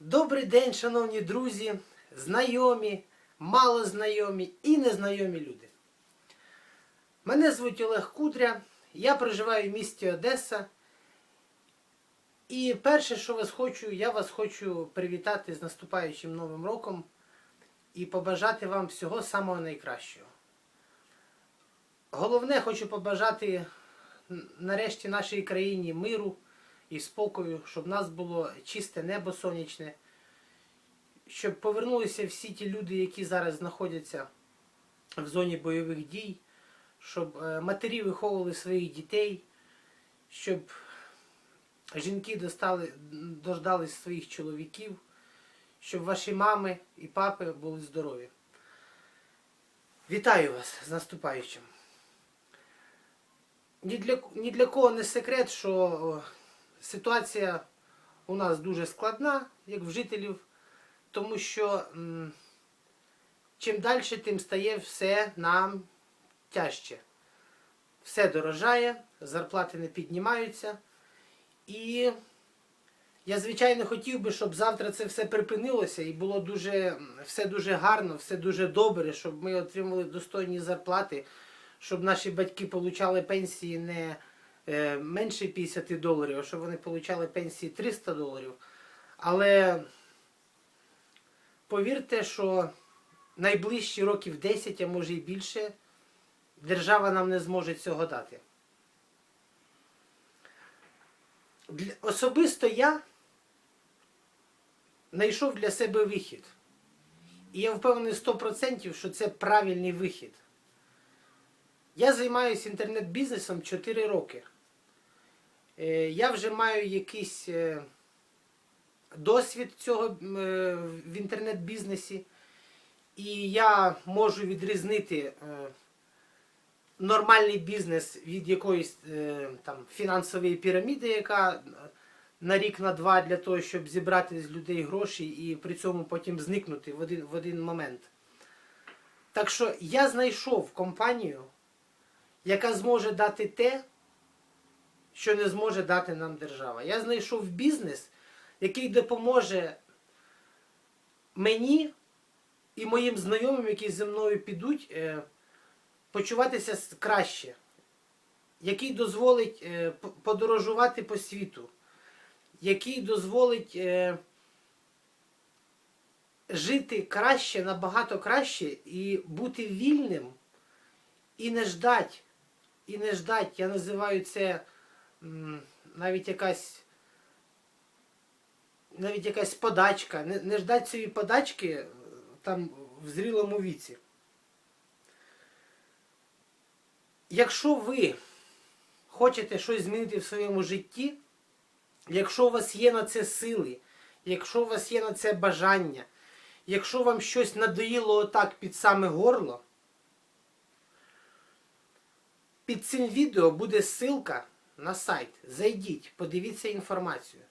Добрий день, шановні друзі, знайомі, малознайомі і незнайомі люди. Мене звуть Олег Кудря, я проживаю в місті Одеса. І перше, що вас хочу, я вас хочу привітати з наступаючим Новим роком і побажати вам всього самого найкращого. Головне, хочу побажати нарешті нашій країні миру і спокою, щоб в нас було чисте небо сонячне, щоб повернулися всі ті люди, які зараз знаходяться в зоні бойових дій, щоб е, матері виховували своїх дітей, щоб жінки достали, дождались своїх чоловіків, щоб ваші мами і папи були здорові. Вітаю вас з наступаючим. Ні для, ні для кого не секрет, що ситуація у нас дуже складна, як в жителів, тому що чим далі, тим стає все нам тяжче. Все дорожає, зарплати не піднімаються. І я, звичайно, хотів би, щоб завтра це все припинилося і було дуже, все дуже гарно, все дуже добре, щоб ми отримали достойні зарплати, щоб наші батьки отримали пенсії не менше 50 доларів, а щоб вони отримали пенсії 300 доларів. Але повірте, що найближчі років 10, а може і більше, держава нам не зможе цього дати. Особисто я знайшов для себе вихід. І я впевнений 100%, що це правильний вихід. Я займаюся інтернет-бізнесом 4 роки. Е, Я вже маю якийсь е, досвід цього е, в інтернет-бізнесі. І я можу відрізнити нормальний бізнес від якоїсь там фінансової піраміди, яка на рік на два для того, щоб зібрати з людей гроші і при цьому потім зникнути в один, в один момент. Так що я знайшов компанію, яка зможе дати те, що не зможе дати нам держава. Я знайшов бізнес, який допоможе мені і моїм знайомим, які зі мною підуть, е, почуватися краще, який дозволить е, подорожувати по світу, який дозволить е, жити краще, набагато краще і бути вільним, і не ждать, і не ждать, я називаю це навіть якась. Навіть якась подачка, не, не ждать цієї подачки е, там в зрілому віці. Якщо ви хочете щось змінити в своєму житті, якщо у вас є на це сили, якщо у вас є на це бажання, якщо вам щось надоїло отак під саме горло, під цим відео буде ссылка на сайт. Зайдіть, подивіться інформацію.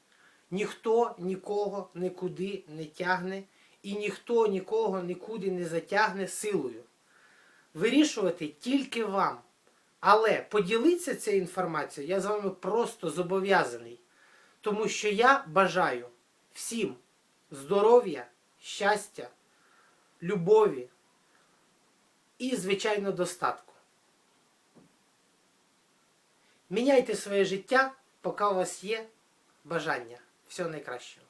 Ніхто нікого нікуди не тягне і ніхто нікого нікуди не затягне силою. Вирішувати тільки вам. Але поділитися цією інформацією я з вами просто зобов'язаний. Тому що я бажаю всім здоров'я, щастя, любові і, звичайно, достатку. Міняйте своє життя, поки у вас є бажання. Всього найкращого.